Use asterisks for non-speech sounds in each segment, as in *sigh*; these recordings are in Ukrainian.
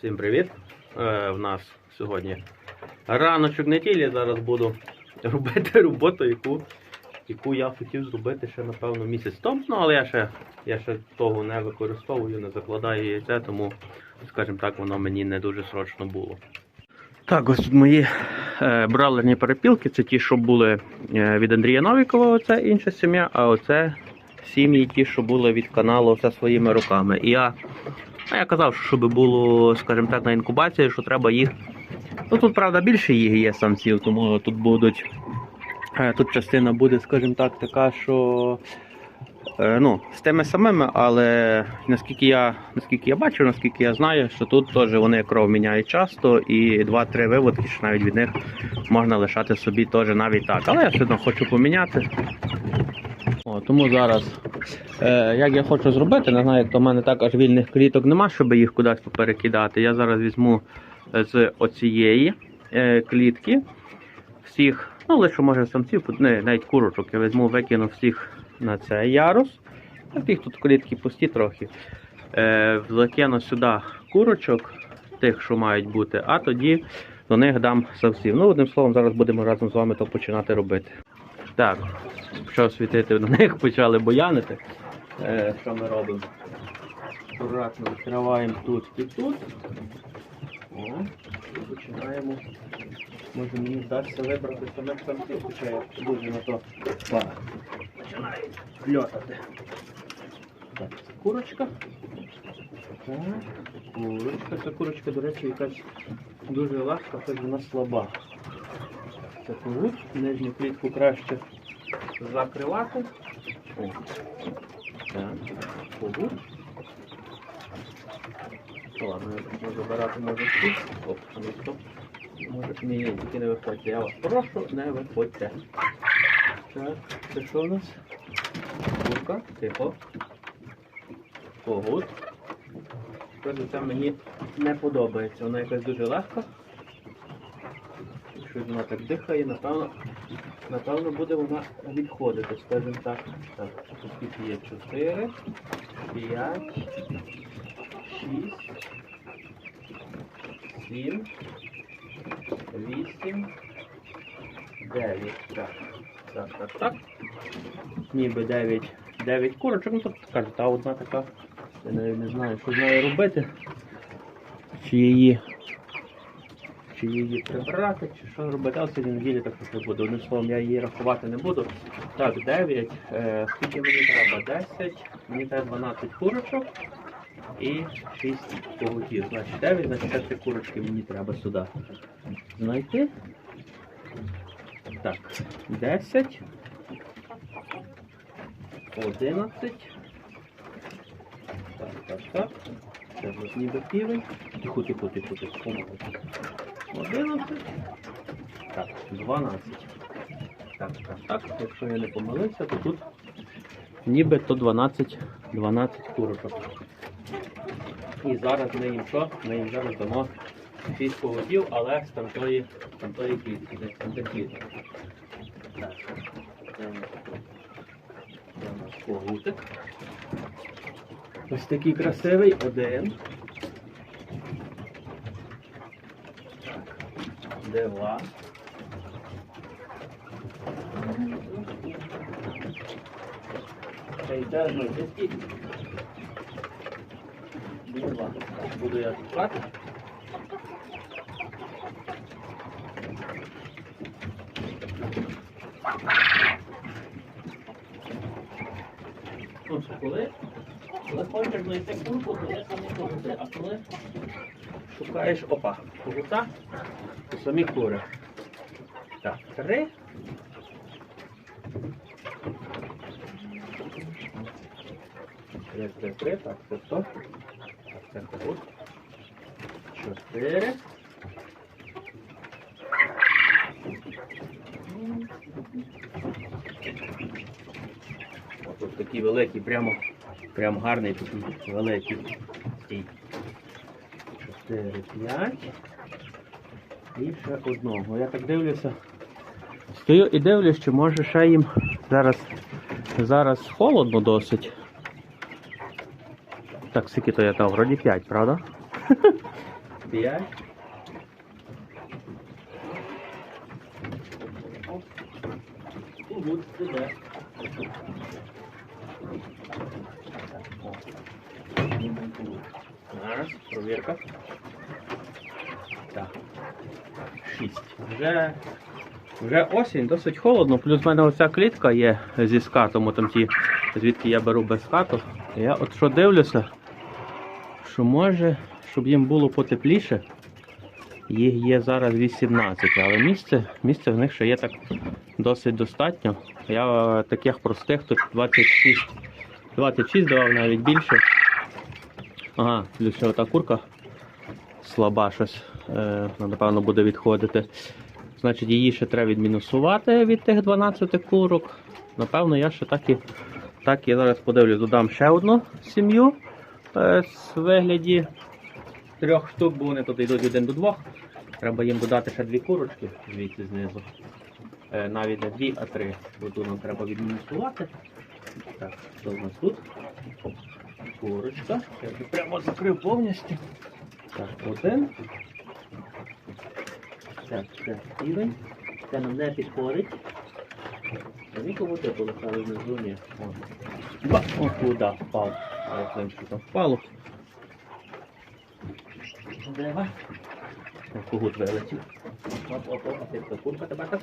Всім привіт! Е, в нас сьогодні раночок неділі. Зараз буду *laughs* робити роботу, яку, яку я хотів зробити ще, напевно, місяць тому. Ну, але я ще, я ще того не використовую, не закладаю яйця, тому, скажімо так, воно мені не дуже срочно було. Так, ось тут мої е, бравлерні перепілки. Це ті, що були е, від Андрія Новікова, оце інша сім'я, а оце сім'ї ті, що були від каналу все своїми руками. І я а я казав, що щоб було, скажімо так, на інкубації, що треба їх. Ну тут, правда, більше їх є самців, тому тут будуть. е, Тут частина буде, скажімо так, така, що е, ну, з тими самими, але наскільки я, наскільки я бачу, наскільки я знаю, що тут теж вони кров міняють часто і 2-3 виводки, що навіть від них можна лишати собі теж навіть так. Але я все одно хочу поміняти. О, тому зараз як я хочу зробити, не знаю, то в мене так аж вільних кліток нема, щоб їх кудись поперекидати. Я зараз візьму е, з оцієї е, клітки всіх, ну лише може самців, не, навіть курочок, я візьму, викину всіх на цей ярус. Так їх тут клітки пусті трохи. Е, закину сюди курочок, тих, що мають бути, а тоді до них дам самців. Ну, одним словом, зараз будемо разом з вами то починати робити. Так, почав світити на них, почали боянити. Е, що ми робимо? Акуратно відкриваємо тут і тут. О, і починаємо. Може мені вдасться вибрати самих самців, хоча я дуже на то починаю льотати. Так, це курочка. Так, курочка. Ця курочка, до речі, якась дуже легка, хоч вона слаба. Куруть, нижню клітку краще закривати. О. Так, побут. Ладно, я забирати може всі. Оп, а ну стоп. Може, ні, ні, тільки не виходьте. Я вас прошу, не виходьте. Так, це що у нас? Курка, тихо. Погуд. Щось це мені не подобається. Вона якась дуже легка. Щось вона так дихає, напевно, напевно буде вона відходити, скажімо так. Так, скільки є 4, 5, 6, 7, 8, 9. Так, так, так, так. Ніби 9, 9 курочок, ну тут кажуть, та одна така. Я навіть не знаю, що з нею робити. Чи її чи її прибрати, чи що робити, але сьогодні неділі так не буде. Одним словом, я її рахувати не буду. Так, 9. Е, скільки мені треба? 10, мені треба 12 курочок і 6 когутів. Значить 9, значить 4 курочки мені треба сюди знайти. Так, 10, 11. Так, так, так. Це ніби півень. Тихо, тихо, тихо, тихо. 11. Так, 12. Так, так, так. Якщо я не помилився, то тут ніби то 12, 12 курочок. І зараз ми їм що? Ми їм зараз дамо 6 поводів, але з тамтої, тамтої клітки, десь там де когутик. Ось такий красивий один. Два. Та й теж ми дітки. Два. Буду я шукати. Ну, що, коли, коли хочеш знайти шукаєш, опа, курута, то самі кури. Так, три. Три, три, три, так, це сто. Так, це тут. Чотири. Ось такий великий, прямо, прямо гарний такий великий. 4, 5. І ще одного. Я так дивлюся. Стою і дивлюсь, чи може ще їм зараз, зараз холодно досить. Так, скільки то я там, вроді 5, правда? *laughs* П'ять. Угу, сюди. Зараз, провірка. 6. Вже вже осінь, досить холодно, плюс в мене оця клітка є зі скатом, там ті, звідки я беру без скату. Я от що дивлюся, що може, щоб їм було потепліше. Їх є зараз 18, але місце місце в них ще є так досить достатньо. Я таких простих тут 26 26 давав навіть більше. Ага, плюс ще ота курка слаба щось напевно, буде відходити. Значить, її ще треба відмінусувати від тих 12 курок. Напевно, я ще так і, так і зараз подивлюсь, додам ще одну сім'ю е, з вигляді трьох штук, бо вони тут йдуть один до двох. Треба їм додати ще дві курочки звідси знизу. Е, навіть не дві, а три. Бо нам треба відмінусувати. Так, що в нас тут? Курочка. Я вже прямо закрив повністю. Так, один. Так, це. Це нам не підходить. А нікому те полишали внизу, ні. О. Ба! О, куди впав. А я знаю, що там впало. Дева. О, Когут вилетів. Оп, оп, оп, а ти курка тебе так.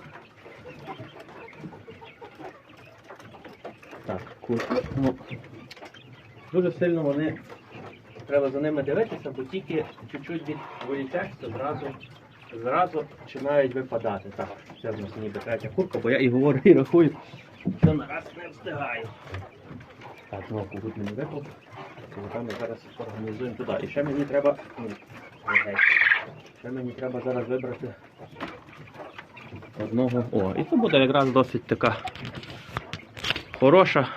Так, курка. Ну, дуже сильно вони. Треба за ними дивитися, бо тільки чуть-чуть відволічешся, зразу, зразу починають випадати. Так, це в нас ніби третя курка, бо я і говорю, і рахую, що нараз не встигаю. Так, ну кугут мені випав. Ми зараз організуємо туди. І ще мені треба. Ще мені треба зараз вибрати одного. О, і це буде якраз досить така хороша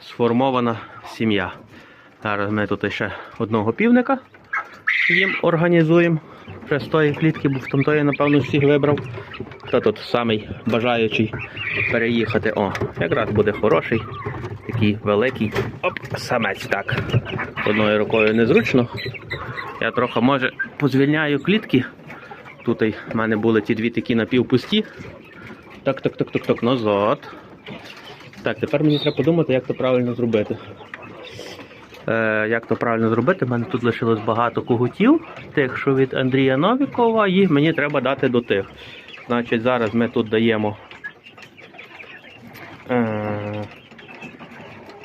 сформована сім'я. Зараз ми тут ще одного півника їм організуємо. Вже з тої клітки, бо в тамтої, напевно, всіх вибрав. Хто тут самий бажаючий переїхати? О, якраз буде хороший, такий великий. Оп, самець так. Одною рукою незручно. Я трохи, може, позвільняю клітки. Тут в мене були ті дві такі напівпусті. Так, так, так, так, так, назад. Так, тепер мені треба подумати, як це правильно зробити. Е, як то правильно зробити? У мене тут лишилось багато когутів, тих, що від Андрія Новікова, і мені треба дати до тих. Значить, зараз ми тут даємо. Е,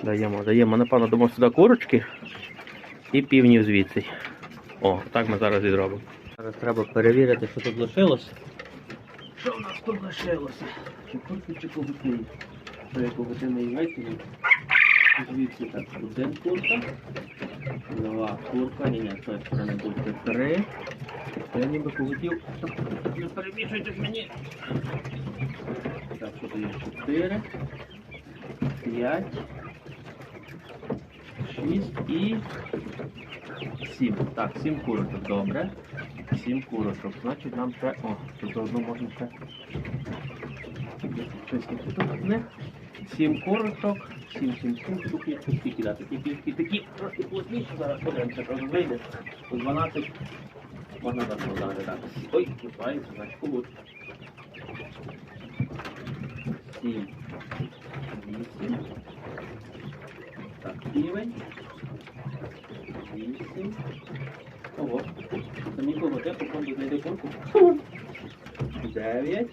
даємо, даємо, напевно, дамо сюди курочки і півнів звідси. О, так ми зараз і зробимо. Зараз треба перевірити, що тут лишилось. Що в нас тут лишилося? Чи курки, чи когути? Що я когути не викинув? Звідси так, один курка, два курка, ні, ні, з тої сторони буде три. Я ніби когутів. Не перемішуйте ж мені. Так, тут є? Чотири, п'ять, шість і сім. Так, сім курочок, добре. Сім курочок. Значить нам ще. О, тут одну можна ще. Щось тут. Сім курочок, сім, сім, сім, штук скільки дати. Такі, такі, трошки плотніші, зараз подивимося, що вийде. По 12 можна так. Так. Ой, кусається, значить кубут. Сім, вісім. Так, півень. Вісім. Ого. Самі колоти, походу знайде курку. Дев'ять.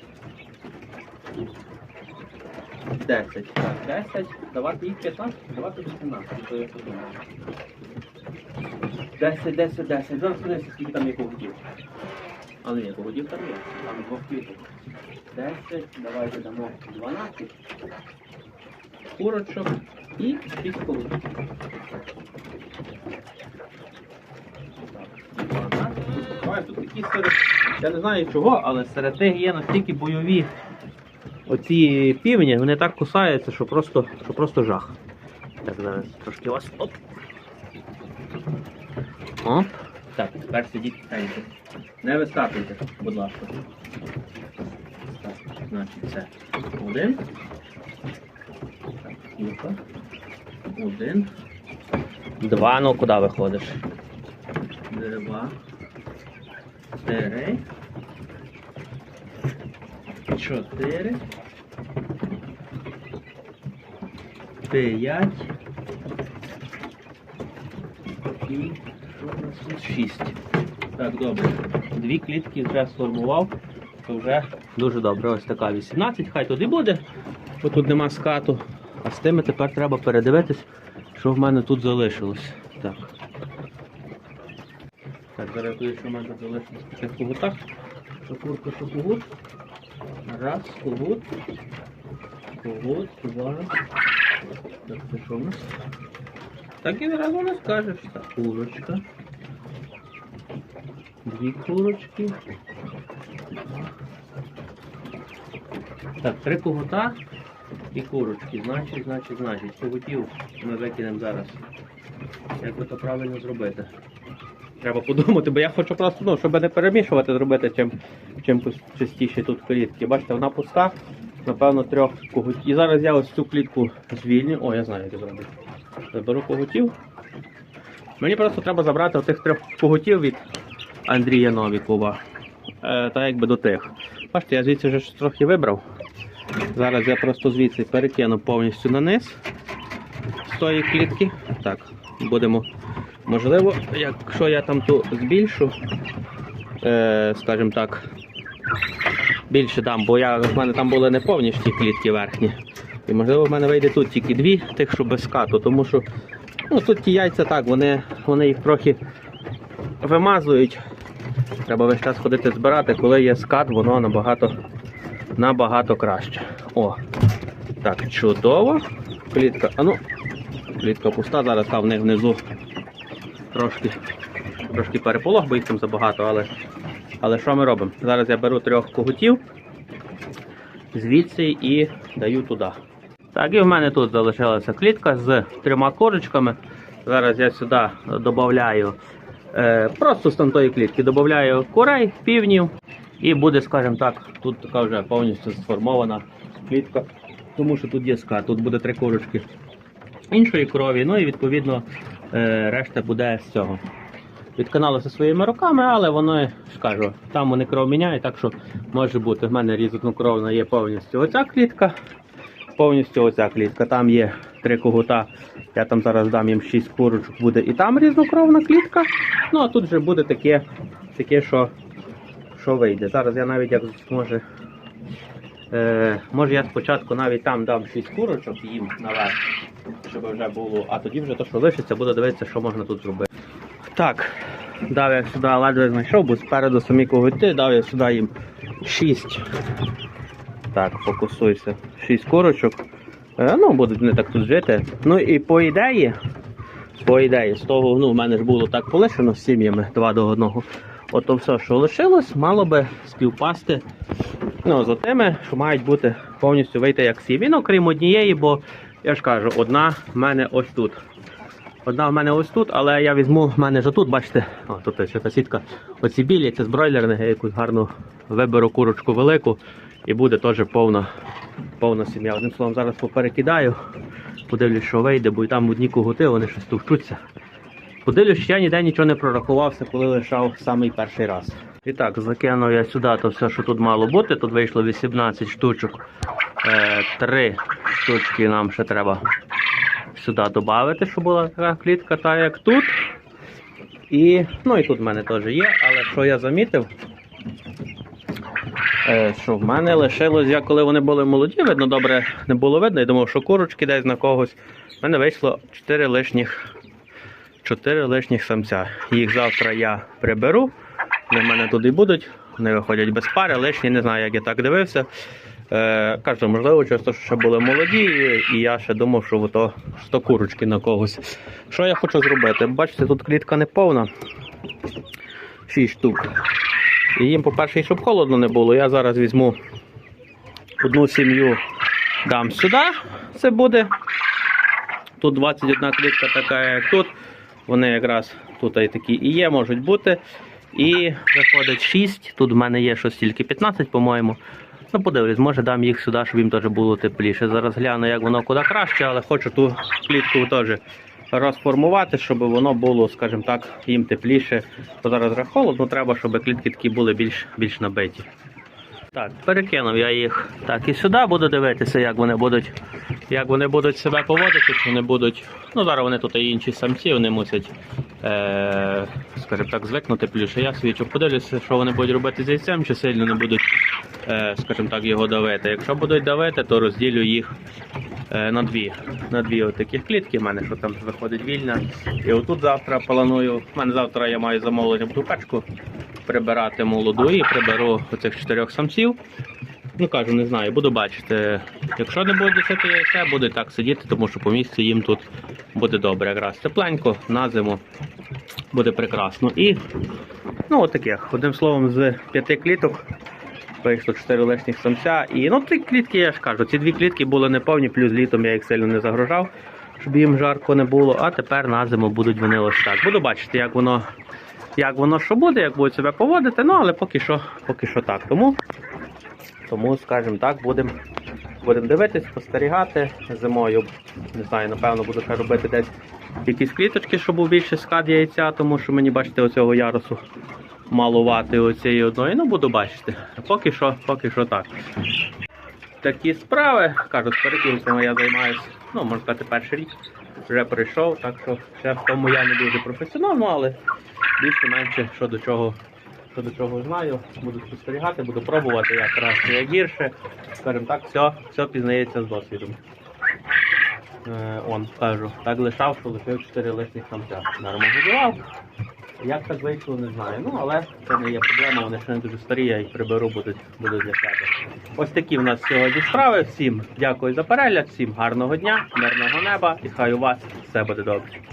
10. Так, 10. Давати їх 15, давати 18, то я подумав. 10, 10, 10. Зараз подивимося, скільки там є когутів. Але ні, когутів там є. Там двох квіток. 10, давайте дамо 12. Курочок і 6 когутів. 12. Тут такі серед... Я не знаю чого, але серед тих є настільки бойові оці півні, вони так кусаються, що просто, що просто жах. Так, зараз трошки вас. Оп. Оп. Так, тепер сидіть тихенько. Не вискакуйте, будь ласка. Так, значить це один. Так, кілька. Один. Два, ну куди виходиш? Два. Три. Чотири. П'ять. І що у нас тут? Шість. Так, добре. Дві клітки вже сформував. То вже дуже добре. Ось така 18, хай туди буде, бо тут нема скату. А з тими тепер треба передивитись, що в мене тут залишилось. Так. Так, зараз туди, що в мене залишилось в таких кугутах. Що курка, що кугут. Раз, кугут. Кугут, два. Так, це що у нас? Так і одразу не курочка. Дві курочки. Так, три кугута і курочки. Значить, значить, значить. Кугутів ми викинемо зараз. Як би то правильно зробити? Треба подумати, бо я хочу просто, ну, щоб не перемішувати, зробити чим, чим частіше тут клітки. Бачите, вона пуста, напевно, трьох кугутів. І зараз я ось цю клітку звільню. О, я знаю, як зробити. Заберу кугутів. Мені просто треба забрати отих трьох кугутів від Андрія Новікова. Е, та якби до тих. Бачите, я звідси вже трохи вибрав. Зараз я просто звідси перекину повністю на низ з тої клітки. Так, будемо. Можливо, якщо я там ту збільшу, е, скажімо так, більше дам, бо я, в мене там були не повні ж ті клітки верхні. І можливо в мене вийде тут тільки дві, тих, що без скату, тому що ну, тут ті яйця так, вони, вони їх трохи вимазують. Треба весь час ходити збирати, коли є скат, воно набагато, набагато краще. О, так, чудово. Клітка, а ну, клітка пуста, зараз там в них внизу трошки, трошки переполох, бо їх там забагато, але, але що ми робимо? Зараз я беру трьох когутів звідси і даю туди. Так, і в мене тут залишилася клітка з трьома корочками. Зараз я сюди додаю е, просто з тамтої клітки додаю курей, півнів. І буде, скажімо так, тут така вже повністю сформована клітка, тому що тут є скат, тут буде три курочки іншої крові, ну і відповідно е, решта буде з цього. Відканалося своїми руками, але воно, ж кажу, там вони кров міняють, так що може бути. В мене різнокровна є повністю оця клітка, повністю оця клітка. Там є три когута. Я там зараз дам їм 6 курочок, буде і там різнокровна клітка. Ну а тут вже буде таке, таке що, що вийде. Зараз я навіть як може. Е, може я спочатку навіть там дам 6 курочок їм наверх, щоб вже було, а тоді вже то, що лишиться, буду дивитися, що можна тут зробити. Так, дав я сюди ледве знайшов, бо спереду самі когути, дав я сюди їм 6. Так, фокусуйся. 6 курочок. Е, ну, будуть вони так тут жити. Ну і по ідеї, по ідеї, з того, ну, в мене ж було так полишено з сім'ями 2 до 1. Ото все, що лишилось, мало би співпасти ну, з тими, що мають бути повністю вийти як сім'ї. Ну, крім однієї, бо я ж кажу, одна в мене ось тут. Одна в мене ось тут, але я візьму в мене ж тут, бачите, о, тут ще та сітка. Оці білі, це з бройлерних, я якусь гарну виберу курочку велику і буде теж повна, повна сім'я. Одним словом, зараз поперекидаю, подивлюсь, що вийде, бо і там одні когути, вони щось товчуться. Подивлюсь, що я ніде нічого не прорахувався, коли лишав самий перший раз. І так, закинув я сюди то все, що тут мало бути. Тут вийшло 18 штучок. Е, Три штучки нам ще треба сюди додати, щоб була така клітка, та як тут. І, ну і тут в мене теж є, але що я замітив, е, що в мене лишилось, я коли вони були молоді, видно, добре не було видно. Я думав, що курочки десь на когось. У мене вийшло 4 лишніх, 4 лишніх самця. Їх завтра я приберу. Вони в мене туди будуть. Вони виходять без пари, лишні, не знаю, як я так дивився. Е, кажу, можливо, часто що ще були молоді, і, я ще думав, що то, то курочки на когось. Що я хочу зробити? Бачите, тут клітка не повна. 6 штук. І їм, по-перше, щоб холодно не було, я зараз візьму одну сім'ю, дам сюди. Це буде. Тут 21 клітка така, як тут. Вони якраз тут і такі і є, можуть бути. І виходить 6. Тут в мене є щось тільки 15, по-моєму. Ну, подивлюсь, може дам їх сюди, щоб їм теж було тепліше. Зараз гляну, як воно куди краще, але хочу ту клітку теж розформувати, щоб воно було, скажімо так, їм тепліше. Бо зараз холодно, треба, щоб клітки такі були більш, більш набиті. Так, перекинув я їх так і сюди, буду дивитися, як вони будуть, як вони будуть себе поводити, чи вони будуть. Ну, зараз вони тут і інші самці, вони мусять, е, скажімо так, звикнути плюше. Я свічу подивлюся, що вони будуть робити з яйцем, чи сильно не будуть, е, скажімо так, його давити. Якщо будуть давити, то розділю їх е, на дві. На дві отакі клітки, в мене що там виходить вільна. І отут завтра планую. В мене завтра я маю замовлення в ту качку прибирати молоду і приберу оцих чотирьох самців. Ну кажу, не знаю, буду бачити. Якщо не буде десяти яйця, буде так сидіти, тому що по місці їм тут буде добре. Якраз тепленько на зиму буде прекрасно. І ну от. Одним словом, з п'яти кліток вийшло чотири лишніх самця. І ну ці клітки, я ж кажу, ці дві клітки були неповні, плюс літом я їх сильно не загружав, щоб їм жарко не було. А тепер на зиму будуть вони ось так. Буду бачити, як воно, як воно що буде, як будуть себе поводити. Ну але поки що, поки що так. Тому, тому скажімо так, будемо. Будемо дивитись, спостерігати зимою. Не знаю, напевно, буду ще робити десь якісь кліточки, щоб був більше склад яйця, тому що мені, бачите, оцього ярусу малувати оцієї одної. Ну, буду бачити. Поки що, поки що так. Такі справи, кажуть, перекінцями я займаюся, ну, можна сказати, перший рік. Вже прийшов, так що ще в тому я не дуже професіонально, але більше-менше що до чого. Що до чого знаю, буду спостерігати, буду пробувати як краще, як гірше. Скажімо так, все, все пізнається з досвідом. Е, он, кажу, так лишав, що лишив 4 лишніх самця. Нормально годував. Як так вийшло, не знаю. Ну, але це не є проблема, вони ще не дуже старі, я їх приберу, будуть, будуть для себе. Ось такі в нас сьогодні справи. Всім дякую за перегляд, всім гарного дня, мирного неба і хай у вас все буде добре.